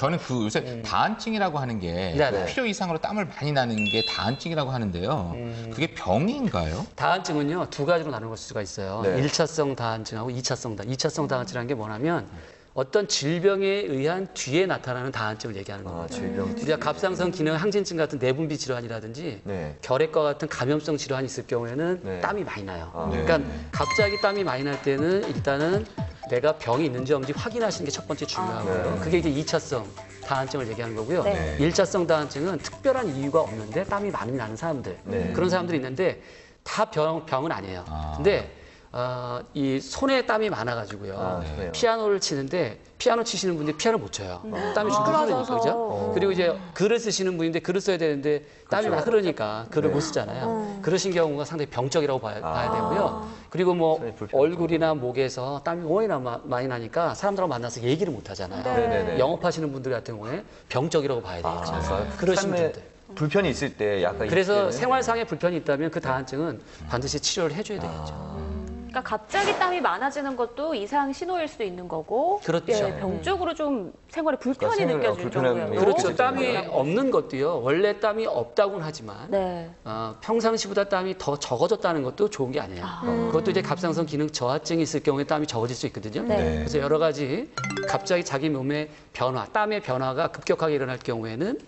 저는 그 요새 다한증이라고 하는 게 음. 네네. 필요 이상으로 땀을 많이 나는 게 다한증이라고 하는데요. 음. 그게 병인가요? 다한증은요 두 가지로 나눌 수가 있어요. 네. 일 1차성 다한증하고 2차성 다. 2차성 다한증이라는 게 뭐냐면 어떤 질병에 의한 뒤에 나타나는 다한증을 얘기하는 아, 겁니다. 질병. 우리가 갑상선 기능 항진증 같은 내분비 질환이라든지 네. 결핵과 같은 감염성 질환이 있을 경우에는 네. 땀이 많이 나요. 아, 네. 그러니까 갑자기 땀이 많이 날 때는 일단은 내가 병이 있는지 없는지 확인하시는 게 첫 번째 중요하고요. 네. 그게 이제 2차성 다한증을 얘기하는 거고요. 네. 일 1차성 다한증은 특별한 이유가 없는데 땀이 많이 나는 사람들. 네. 그런 사람들이 있는데 다 병, 병은 아니에요. 아. 근데 어, 이 손에 땀이 많아가지고요. 아, 그래요? 피아노를 치는데 피아노 치시는 분들이 피아노 못 쳐요. 땀이 줄줄 미끄러져서. 흐르니까 그죠? 그리고 이제 글을 쓰시는 분인데 글을 써야 되는데 땀이 막 흐르니까 글을 못 쓰잖아요. 그러신 경우가 상당히 병적이라고 봐야, 봐야 되고요. 그리고 뭐. 얼굴이나 목에서 땀이 워낙 마- 많이 나니까 사람들하고 만나서 얘기를 못 하잖아요. 네. 영업하시는 분들 같은 경우에 병적이라고 봐야 되겠죠. 그래서 그러신 삶에 분들. 불편이 있을 때 약간 그래서 생활상의 불편이 있다면 그 다한증은 반드시 치료를 해줘야 되겠죠. 그러니까 갑자기 땀이 많아지는 것도 이상 신호일 수도 있는 거고 그렇죠. 예, 병적으로 좀 생활에 불편이 그러니까 느껴질 불편함이 정도예요. 그렇죠. 어? 땀이 없는 것도요. 원래 땀이 없다고는 하지만 네. 어, 평상시보다 땀이 더 적어졌다는 것도 좋은 게 아니에요. 그것도 이제 갑상선 기능 저하증이 있을 경우에 땀이 적어질 수 있거든요. 네. 그래서 여러 가지 갑자기 자기 몸의 변화, 땀의 변화가 급격하게 일어날 경우에는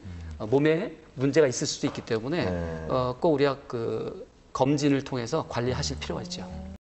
어, 몸에 문제가 있을 수도 있기 때문에 네. 어, 꼭 우리가 그 검진을 통해서 관리하실 필요가 있죠.